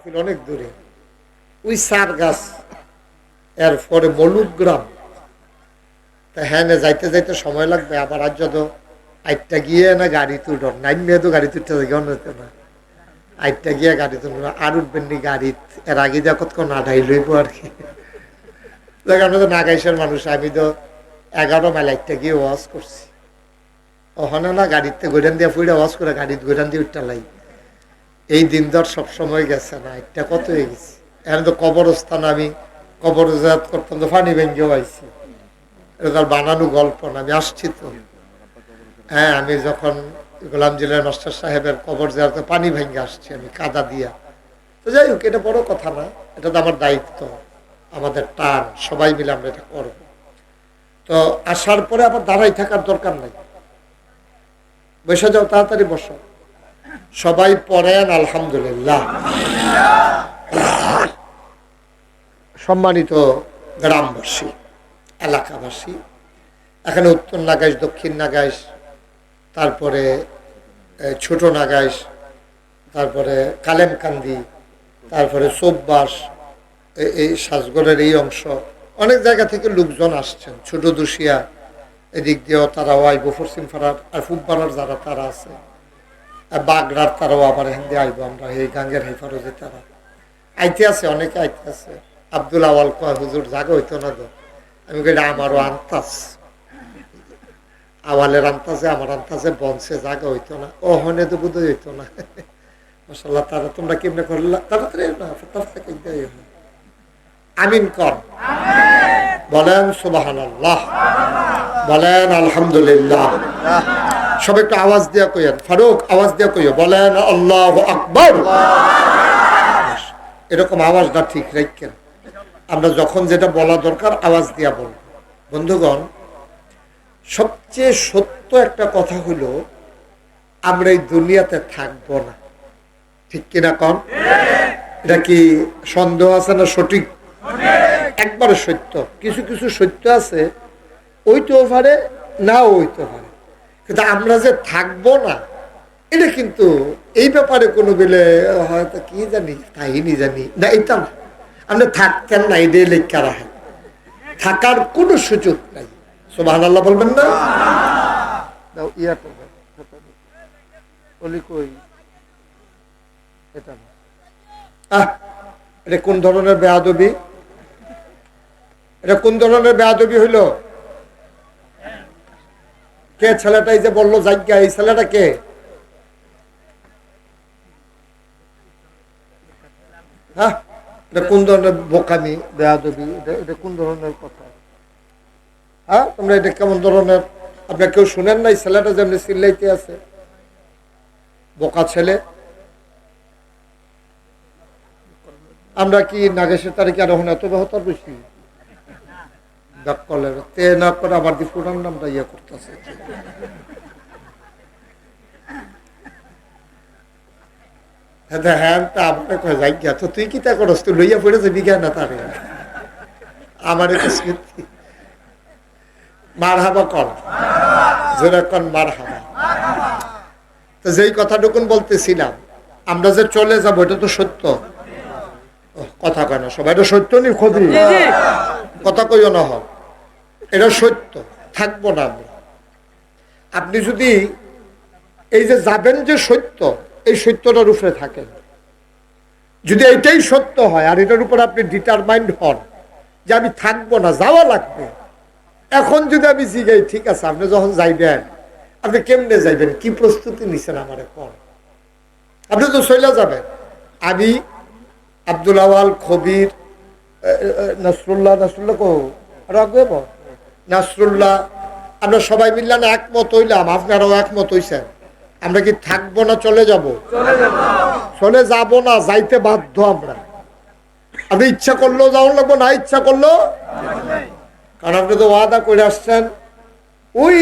মাহফিল অনেক দূরে। ওই সার গাছ, এরপরে মলুদ গ্রাম। তা হ্যাঁ যাইতে যাইতে সময় লাগবে, আবার আজ যত আইটটা গিয়ে না গাড়ি তুলব নাইন মেয়ে তো গাড়ি তুলতে হতো না। আইটটা গিয়ে গাড়ি তুলব, আর উঠবেন নি গাড়ি, এর আগে যা কতক্ষণ ঢাই লইব আর কি। দেখ, আমরা তো নাগাইশের মানুষ, আমি তো এগারো মাইল আইটটা গিয়ে ওয়াশ করছি। ওখানে না গাড়িতে গোডান দিয়ে ফুড়ে ওয়াশ করে গাড়িতে গোডান দিয়ে উঠতে লাই এই দিন ধর সবসময় গেছে না, একটা কত হয়ে গেছে। এখন তো কবরস্থান, আমি কবরজাত করতাম তো ফানি ভেঙ্গেও আইছি এটা তার বানানো গল্প না, আমি আসছি তো। হ্যাঁ আমি যখন গোলাম জিলার মাস্টার সাহেবের কবর জায়গাতে পানি ভেঙে আসছি, আমি কাদা দিয়া। তো যাই হোক, এটা বড় কথা না, এটা তো আমার দায়িত্ব, আমাদের টান, সবাই মিলে আমরা এটা করব। তো আসার পরে আবার দাঁড়াই থাকার দরকার নাই। বসে যাও, তাড়াতাড়ি বসো। সবাই পড়েন, আলহামদুলিল্লাহ। সম্মানিত গ্রামবাসী, এলাকাবাসী, এখানে উত্তর নাগাইশ, দক্ষিণ নাগাইশ, তারপরে ছোট নাগাইশ, তারপরে কালেমকান্দি, তারপরে সোববাস এই সাজগড়ের এই অংশ। অনেক জায়গা থেকে লোকজন আসছেন, ছোট দুশিয়া, এদিক দিয়েও তারাও আইব পশ্চিম ফাড়ার আর ফুটবাড়ার যারা, তারা আছে। বাগড়ার তারাও আবার হিন্দি আইব আমরা, এই গাঙ্গের হেফারজে তারা। আইতে আছে, অনেকে আইতে আছে। আব্দুল আওয়াল কয়, হুজুর, জাগা হইতো না তো আমি কইলে আমারও আনতাস আওয়ালের আনতাছে আমার আনতাছে বংশে জাগা হইতো না। ও হনে তো বুধ হইতো না। মশাল্লাহ তারা তোমরা কেমনে করলা? তাড়াতাড়ি না আমিন কর। বলেন সুবাহান বলেন, আলহামদুলিল্লাহ। সব একটু আওয়াজ দিয়া কইয়েন। ফারুক, আওয়াজ দিয়া কইও। বলেন, আল্লাহ আকবর। এরকম আওয়াজটা ঠিক রাখেন আমরা যখন যেটা বলা দরকার, আওয়াজ দিয়া বলব। বন্ধুগণ, সবচেয়ে সত্য একটা কথা হলো, আমরা এই দুনিয়াতে থাকব না। ঠিক কিনা কন? এটা কি সন্দেহ আছে না সঠিক? একবারে সত্য। কিছু কিছু সত্য আছে ওইতেও পারে না ওই তো পারে কিন্তু আমরা যে থাকব না এটা কিন্তু এই ব্যাপারে কোনো বেলে হয়তো কি জানি তাই জানি না এটা না। আপনি থাকতেন না এটাই লেখা রাখেন। থাকার কোনো সুযোগ নাই। সোভান আল্লাহ বলবেন না? এটা এটা কোন ধরনের বেয়াদবি? এটা কোন ধরনের বেয়াদবি হইল? কে ছেলেটা এই যে বলল জায়গা এই ছেলেটা কে? হ্যাঁ কোন ধরনের বোকামি, বেয়াদবি, এটা কোন ধরনের কথা? হ্যাঁ তোমরা এটা কেমন ধরনের আপনার কেউ শুনেন নাই? ছেলেটা যেমনি চিল্লাইতে আছে। বোকা ছেলে। আমরা কি নাগেশের তারিখে আর এখন এত বেহতার বেশি? ডাক করলে তে না করে আবার দি পুরান নামটা ইয়ে করতেছে। হ্যাঁ তা আমার কয় যাই গিয়া তো তুই কি তা করস? তুই লইয়া পড়ে যাবি গিয়া না তারে? আমার মার হাবা কর। মার হাবা তো যেই কথাটুকুন বলতেছিলাম আমরা যে চলে যাব এটা তো সত্য। কথা কয় না সবাই এটা সত্য নি খবি কথা কইও না হয় এটা সত্য, থাকব না আমরা। আপনি যদি এই যে যাবেন যে সত্য, এই সত্যটার উপরে থাকেন। যদি এটাই সত্য হয়, আর এটার উপর আপনি ডিটারমাইন্ড হন, যে আমি থাকব না, যাওয়া লাগবে। এখন যদি আমি জিগাই, ঠিক আছে, আপনি যখন যাইবেন, আপনি কেমনে যাইবেন? কি প্রস্তুতি নিছেন আমার এখন? আপনি তো চলে যাবেন। আমি আব্দুল আওয়াল, খবির নাসরুল্লাহ নাসরুল্লাহ কো রাখবে নাসরুল্লাহ আমরা সবাই মিললাম একমত হইলাম আপনারাও একমত হইছেন। আমরা কি থাকব না চলে যাব? চলে যাব। না যাইতে বাধ্য আমরা। আপনি ইচ্ছা করলেও যাওয়া লাগবো না ইচ্ছা করলেও? কারণ আপনি তো ওয়াদা করে আসছেন। ওই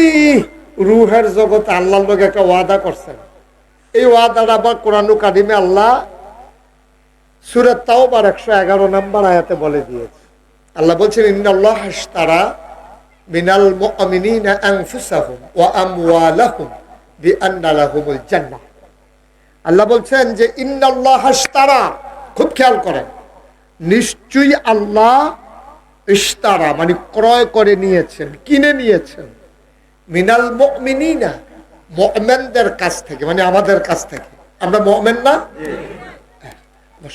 রুহের জগতে আল্লাহর লোক একটা ওয়াদা করছেন। এই ওয়াদাটা আবার কোরআন কাদিমে আল্লাহ সুরত তাও বার একশো এগারো নম্বর আয়াতে বলে দিয়েছে। আল্লাহ বলছেন ইন্নাল্লাহ হাশতারা মিনাল মুমিনিনা আনফুসাহুম ওয়া আমওয়ালাহুম বিআন্না লাহুমুল জান্নাহ আল্লাহ বলছেন যে ইন্নাল্লাহ হাশতারা খুব খেয়াল করেন। নিশ্চয়ই আল্লাহ ইস্তারা মানে ক্রয় করে নিয়েছেন কিনে নিয়েছেন। মিনাল মিনা মমেনদের কাছ থেকে মানে আমাদের কাছ থেকে। আমরা মমেন না।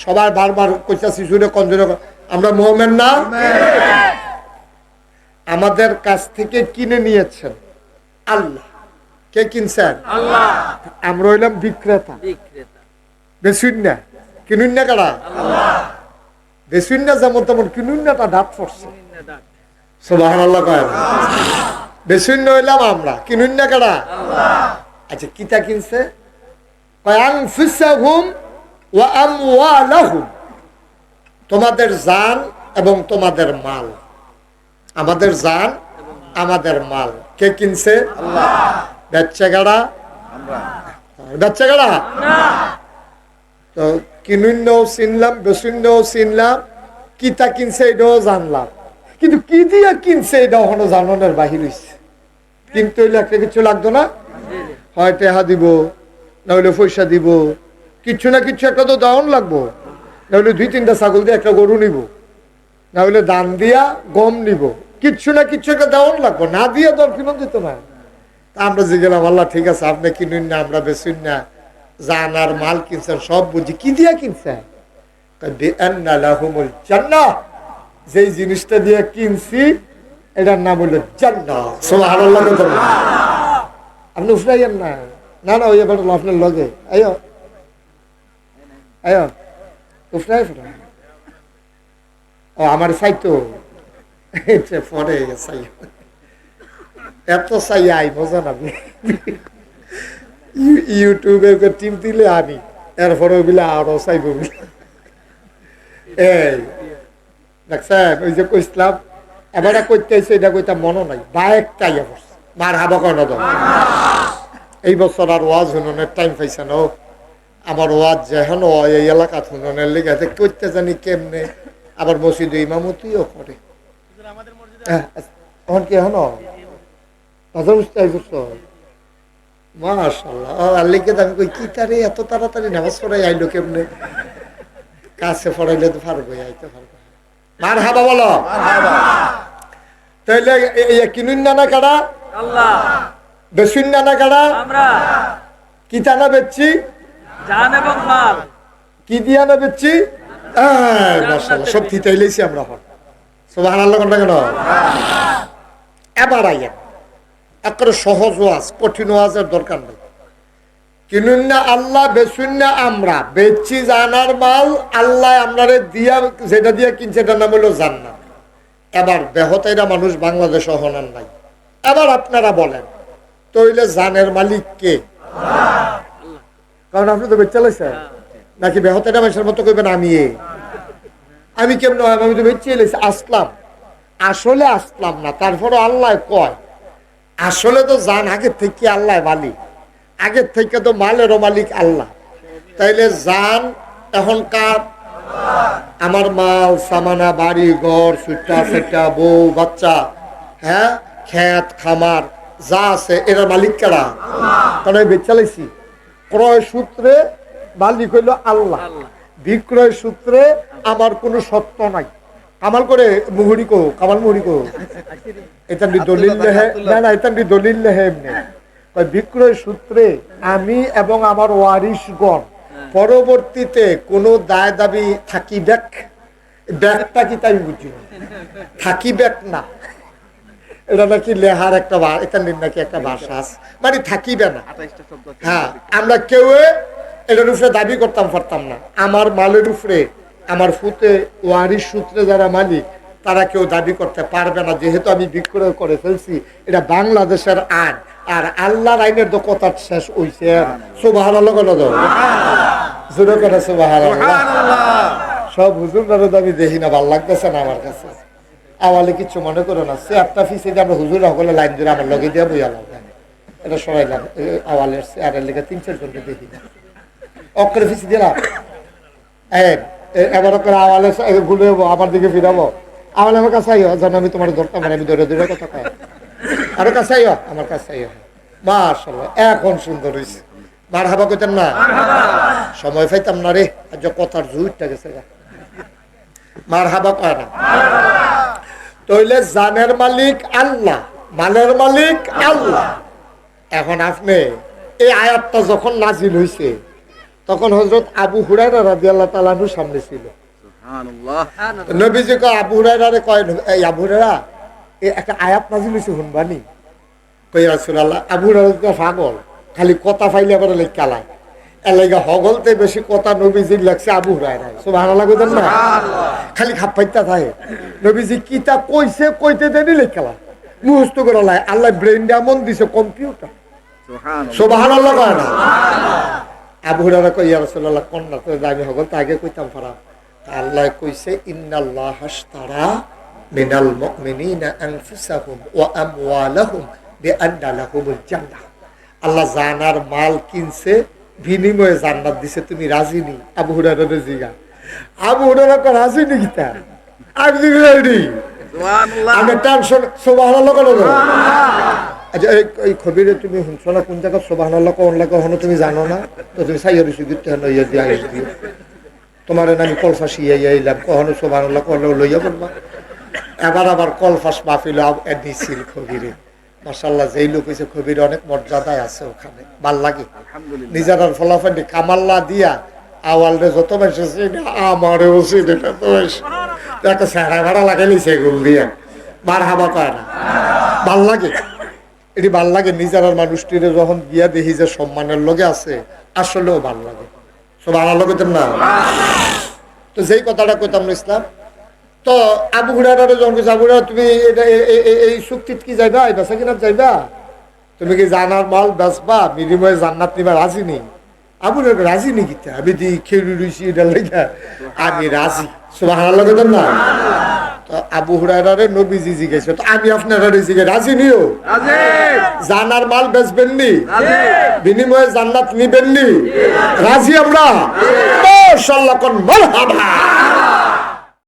সবাই বারবার কইতাছি শুনে কঞ্জনে আমরা মোহামেন না? আমাদের কাছ থেকে কিনে নিয়েছেন। আল্লাহ। কে কিনছেন? আল্লাহ। আমরা হইলাম বিক্রেতা। বিক্রেতা। বেসুন না। কিনুন না কারা? বেসুন না যেমন তেমন কিনুন নাটা ডাক পড়ছে। সোবাহান আল্লাহ কয়। বেসুন হইলাম আমরা কিনুন না কারা? আচ্ছা কিতা কিনছে? তোমাদের জান এবং তোমাদের মাল। আমাদের জান আমাদের মাল। কে কিনছে? বেচছে গাড়া বেচছে গাড়া তো কিনুন্নও চিনলাম বেসুন্নও চিনলাম কিতা কিনছে এটাও জানলাম। কিন্তু কি দিয়া কিনছে এটা এখনও জানানোর বাহির হইছে? কিনতে হইলে একটা কিছু লাগতো না? হয় টেহা দিব না হইলে পয়সা দিব। কিছু না কিছু একটা তো দাওন লাগবো। না হইলে দুই তিনটা ছাগল দিয়ে একটা গরু নিব। না হইলে দান দিয়া গম নিব। কিচ্ছু না কিচ্ছু একটা দেওয়ান লাগবো। না দিয়া দর কিনুন দিত না আমরা যে গেলাম, আল্লাহ ঠিক আছে, আপনি কিনুন না, আমরা বেচুন না। জান আর মাল কিনছেন, সব বুঝি। কি দিয়া কিনছেন। যেই জিনিসটা দিয়ে কিনছি, এটার নাম হলো আপনি উফরাইয়েন না। না না, ওই আপনার লগে। আয়ো। আয়ো। ফেরা। ও, আমার সাইতো এটা পরে সাই এত সাই আই মজা না ইউ- ইউটিউবে টিপ দিলে আনি, এরপরে ওগুলো আরও চাইব। এই দেখছেন ওই যে কইসলাম এবারে কইতে এটা কইতা মনে নাই বাইক তাই অবশ্য মার হাবা কয় না এই বছর আর ওয়াজ হুননের টাইম পাইছে না। আমার ওয়াজ যেহেন এই এলাকা হুননের লেগে করতে জানি কেমনে। আবার মসজিদে ইমামতিও করে। হ্যাঁ, তখন কি এখন? বাজার বুঝতে আইসো মাশাল্লাহ আল্লিকে আমি কই কি তারে এত তাড়াতাড়ি নামাজ পড়াই আইলো কেমনে? কাছে পড়াইলে তো পারব আইতে পারব। মার হাবা বলো। তাইলে কিনুন আল্লাহ। বেসুন আমরা। কি টানা বেচছি? জান এবং মাল। কি দিয়া না বেচছি? আহ, মাশাআল্লাহ সব থিতাইলেছি আমরা হন সুবাহ আল্লাহ কোনটা কেন? এবার আইয়া একবারে সহজ ওয়াজ কঠিন ওয়াজের দরকার নেই। কিনুন না আল্লাহ বেচুন না আমরা। বেচছি জানার মাল আল্লাহ আপনারে দিয়া যেটা দিয়া কিনছে এটার নাম হলো জান্নাত। এবার বেহতাইরা মানুষ বাংলাদেশ হনার নাই। এবার আপনারা বলেন তইলে জানের মালিক কে? কারণ আপনি তো বেচা লাইছেন। নাকি বেহতাইরা মানুষের মতো কইবেন আমি। আমি কেমন আমি তো বেচে এলেছি আসলাম। আসলে আসলাম না তারপরে আল্লাহ কয় আসলে তো জান আগের থেকে আল্লাহ মালিক। আগের থেকে তো মালেরও মালিক আল্লাহ। তাইলে জান এখনকার আমার মাল সামানা বাড়ি ঘর সুটা সেটা বউ বাচ্চা হ্যাঁ খেত খামার যা আছে এরা মালিক কারা? কারণ আমি বেচালাইছি ক্রয় সূত্রে মালিক হইল আল্লাহ। বিক্রয় সূত্রে আমার কোনো সত্য নাই। কামাল করে মুহুরি কো কামাল মুহুরি কো এটা দলিল লেহে না না এটা দলিল লেহে এমনি। বিক্রয় সূত্রে আমি এবং আমার ওয়ারিশগণ পরবর্তীতে কোনো দায় দাবি থাকি ব্যাক? ব্যাগটা কি তাই বুঝি? না। থাকি ব্যাক না। এটা নাকি লেহার একটা এটা নাকি একটা ভাষা আছে। মানে থাকিবে না হ্যাঁ আমরা কেউ এটার উপরে দাবি করতাম পারতাম না। আমার মালের উপরে আমার ফুতে ওয়ারিশ সূত্রে যারা মালিক তারা কেউ দাবি করতে পারবে না। যেহেতু আমি বিক্রয় করে ফেলছি এটা বাংলাদেশের আইন আর আল্লাহর আইনের তো কথা শেষ হইছে। সুবাহ জোরে করে সব হুজুর দাবি দেখি না ভালো লাগতেছে না আমার কাছে। আওয়ালে কিছু মনে করো না সে একটা ফিসে দিয়ে আমরা হুজুর সকলে লাইন ধরে আমার লগে দিয়ে বইয়া লাগবে এটা সবাই লাগে আওয়ালের চেয়ারের লেগে তিন চার জনকে দেখি। না অক্ষরে ফিসে দিলাম। এই, এ- এবার করে আওয়ালে আমার দিকে ফিরাবো। আওয়ালে আমার কাছে আইও যেন আমি তোমার ধরতাম মানে আমি ধরে ধরে কথা কয়। আরও কাছে আইও আমার কাছে আইও। মাশাল্লাহ এখন সুন্দর হয়েছে মার হাবা কইতেন না সময় পাইতাম না রে আজ কথার জুইটা গেছে গা। মার হাবা কয় না? তইলে জানের মালিক আল্লাহ মালের মালিক আল্লাহ। এখন আপনি এই আয়াতটা যখন নাজিল হইছে তখন হজরত আবু হুরাইরা রাজি আল্লাহ তালানুর সামনে ছিল। নবীজি কয় আবু হুরাইরারে কয় এই আবু হুরাইরা একটা আয়াত নাজিল কই রাসূলুল্লাহ আবু হুরাইরা পাগল খালি কথা ফাইলে আবার লেখালায় এলাকা হগলতে বেশি কথা নবীজির লাগছে আবু হুরাইরা কইতেন না? খালি খাপ্পাইতা থাকে। নবীজি কিতা কইছে কইতে দেনি লেখালা মুহস্ত করে লাই আল্লাহ ব্রেন এমন দিছে কম্পিউটার সুবহানাল্লাহ। কয় না? আবু হুরায়রা কই ইয়া রাসূলুল্লাহ কন্যা তো আমি হগল তাকে কইতাম ফারা। আল্লাহ কইছে ইন্নাল্লাহ হাশতারা মিনাল মুমিনিনা আনফুসাহুম ওয়া আমওয়ালাহুম বিআন্না লাহুমুল জান্নাহ। আল্লাহ জানার মাল কিনছে বিনিময়ে জান্নাত দিছে তুমি রাজি নি আবু হুরায়রা জিগা। আবু হুরায়রা কো রাজি নি কিতা আমি আমি টেনশন সুবহানাল্লাহ। আচ্ছা এই খবিরে তুমি শুনছো না? কোন জায়গা সুবহানাল্লাহ কোন লাগে হনো তুমি জানো না? তো তুমি সাইয়া দিছো গিতে হনো ইয়া দিয়া আইস দিও। তোমার আমি কলফাস ইয়া ইয়া কখনো সুবহানাল্লাহ কোন লইয়া বলবা এবার আবার কলফাস মাহফিল দিছিল খবিরে মাশাল্লাহ যেই লোক হয়েছে খবির অনেক মর্যাদায় আছে ওখানে। ভালো লাগে। নিজের ফলাফল কামাল্লা দিয়া আওয়াল রে যত বেশি আমারে উচিত এটা তো একটা স্যারা ভাড়া লাগাইলিছে এগুলো দিয়ে। মার হাবা কয় না? ভালো লাগে। এটি ভালো লাগে নিজের মানুষটিরে যখন গিয়া দেখি যে সম্মানের লগে আছে, আসলেও ভালো লাগে। সব আমার লগে না? তো যেই কথাটা কইতাম ইসলাম, তো আবু হুরারে যখন আবু তুমি এই চুক্তিত কি যাইবা? এই বেচা কিনা যাইবা? তুমি কি জানার মাল বেচবা? বিনিময়ে জান্নাত নিবা? রাজি নেই। আবু রাজি নি কিতা? আমি দি খেড়ি রইছি এটা লেগা। আমি রাজি। সব সুবহানাল্লাহ কইতাম না? আবু হুরায়রারে নবীজি জিজ্ঞেস তো আমি আপনারা জিজ্ঞেস রাজি নিও? জানার মাল বেচবেন নি বিনিময়ে জান্নাত নিবেন নি রাজি আমরা? কোন মারহাবা!